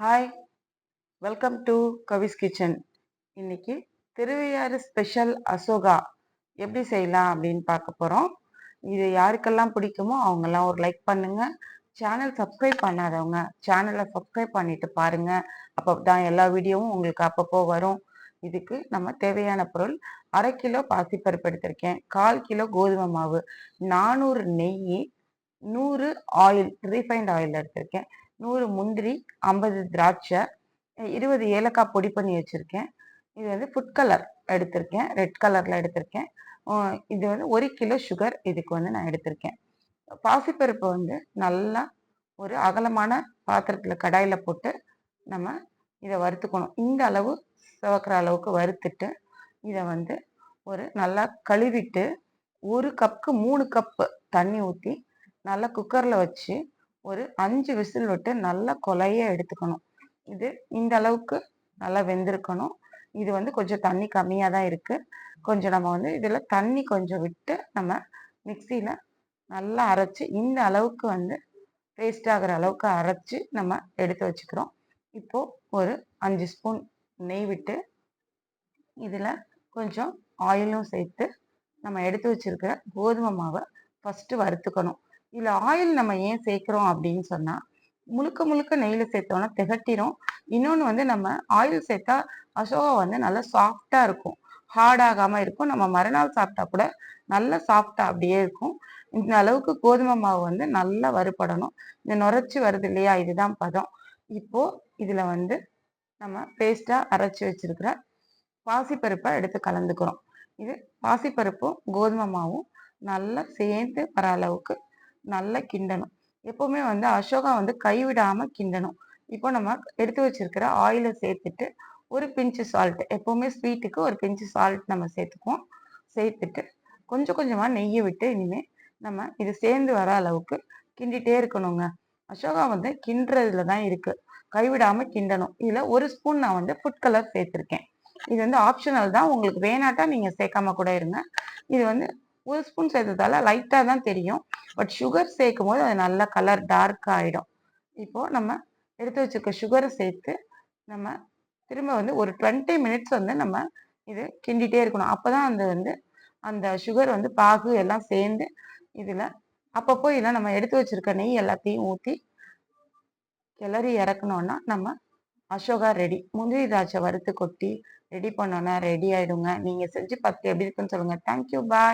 Hi welcome to Kavi's kitchen இன்னைக்கு Thiruvaiyaru special Ashoka எப்படி செய்யலாம் அப்படின்னு பார்க்க போகிறோம் இது யாருக்கெல்லாம் பிடிக்குமோ அவங்கெல்லாம் ஒரு லைக் பண்ணுங்கள் சேனல் சப்ஸ்கிரைப் பண்ணாதவங்க சேனலை சப்ஸ்கிரைப் பண்ணிட்டு பாருங்கள் அப்போ தான் எல்லா வீடியோவும் உங்களுக்கு அப்பப்போ வரும். இதுக்கு நம்ம தேவையான பொருள் அரை கிலோ பாசிப்பருப்பு எடுத்திருக்கேன். கால் கிலோ கோதுமை மாவு நானூறு நெய் நூறு ஆயில் ரீஃபைண்ட் ஆயில் எடுத்திருக்கேன். நூறு முந்திரி ஐம்பது திராட்சை இருபது ஏலக்காய் பொடி பண்ணி வச்சுருக்கேன். இது வந்து ஃபுட் கலர் எடுத்திருக்கேன். ரெட் கலரில் எடுத்திருக்கேன். இது வந்து ஒரு கிலோ சுகர் இதுக்கு வந்து நான் எடுத்திருக்கேன். பாசிப்பருப்பை வந்து நல்லா ஒரு அகலமான பாத்திரத்தில் கடாயில் போட்டு நம்ம இதை வறுத்துக்கணும். இந்த அளவு சிவக்கிற அளவுக்கு வறுத்துட்டு இதை வந்து ஒரு நல்லா கழுவிட்டு ஒரு கப்புக்கு மூணு கப்பு தண்ணி ஊற்றி நல்லா குக்கரில் வச்சு ஒரு அஞ்சு விசில் விட்டு நல்லா கொலைய எடுத்துக்கணும். இது இந்த அளவுக்கு நல்லா வெந்திருக்கணும். இது வந்து கொஞ்சம் தண்ணி கம்மியாக தான் இருக்குது கொஞ்சம் நம்ம வந்து இதில் தண்ணி கொஞ்சம் விட்டு நம்ம மிக்சியில் நல்லா அரைச்சி இந்த அளவுக்கு வந்து பேஸ்ட் ஆகிற அளவுக்கு அரைச்சி நம்ம எடுத்து வச்சுக்கிறோம். இப்போது ஒரு அஞ்சு ஸ்பூன் நெய் விட்டு இதில் கொஞ்சம் ஆயிலும் சேர்த்து நம்ம எடுத்து வச்சுருக்கிற கோதுமை மாவை ஃபஸ்ட்டு வறுத்துக்கணும். இதில் ஆயில் நம்ம ஏன் சேர்க்குறோம் அப்படின்னு சொன்னால் முழுக்க முழுக்க நெய்யில் சேர்த்தோன்னா திகட்டிரும். இன்னொன்று வந்து நம்ம ஆயில் சேர்த்தா அசோகா வந்து நல்லா சாஃப்டாக இருக்கும். ஹார்ட் ஆகாமல் இருக்கும். நம்ம மறுநாள் சாப்பிட்டா கூட நல்ல சாஃப்டாக அப்படியே இருக்கும். இந்த அளவுக்கு கோதுமை மாவு வந்து நல்லா வறுபடணும். இந்த நுரைச்சி வருது இல்லையா? இதுதான் பதம். இப்போது இதில் வந்து நம்ம பேஸ்ட்டாக அரைச்சி வச்சிருக்கிற பாசிப்பருப்பை எடுத்து கலந்துக்கிறோம். இது பாசிப்பருப்பும் கோதுமை மாவும் நல்லா சேர்ந்து வர அளவுக்கு நல்லா கிண்டணும். எப்போவுமே வந்து அசோகா வந்து கைவிடாமல் கிண்டணும். இப்போ நம்ம எடுத்து வச்சிருக்கிற ஆயிலை சேர்த்துட்டு ஒரு பிஞ்சு சால்ட் எப்போவுமே ஸ்வீட்டுக்கு ஒரு பிஞ்சு சால்ட் நம்ம சேர்த்துக்குவோம். சேர்த்துட்டு கொஞ்சம் கொஞ்சமாக நெய்யை விட்டு இனிமேல் நம்ம இது சேர்ந்து வர அளவுக்கு கிண்டிகிட்டே இருக்கணுங்க. அசோகா வந்து கிண்டுறதுல தான் இருக்குது கைவிடாமல் கிண்டணும். இதில் ஒரு ஸ்பூன் நான் வந்து ஃபுட் கலர் சேர்த்துருக்கேன். இது வந்து ஆப்ஷனல் தான். உங்களுக்கு வேணாட்டா நீங்கள் சேர்க்காம கூட இருங்க. இது வந்து ஒரு ஸ்பூன் சேர்த்ததால லைட்டாக தான் தெரியும். பட் சுகர் சேர்க்கும் போது அது நல்ல கலர் டார்க் ஆகிடும் இப்போது நம்ம எடுத்து வச்சுருக்க சுகரை சேர்த்து நம்ம திரும்ப வந்து ஒரு டுவெண்ட்டி மினிட்ஸ் வந்து நம்ம இது கிண்டிகிட்டே இருக்கணும். அப்போ தான் அந்த வந்து அந்த சுகர் வந்து பாகு எல்லாம் சேர்ந்து இதில் அப்பப்போ இதில் நம்ம எடுத்து வச்சுருக்க நெய் எல்லாத்தையும் ஊற்றி கிளறி இறக்கணுன்னா நம்ம அசோகா ரெடி முந்திரி திராட்சை வறுத்து கொட்டி ரெடி பண்ணோன்னா ரெடி ஆகிடுங்க நீங்கள் செஞ்சு பார்த்து எப்படி இருக்குன்னு சொல்லுங்கள் தேங்க்யூ பாய்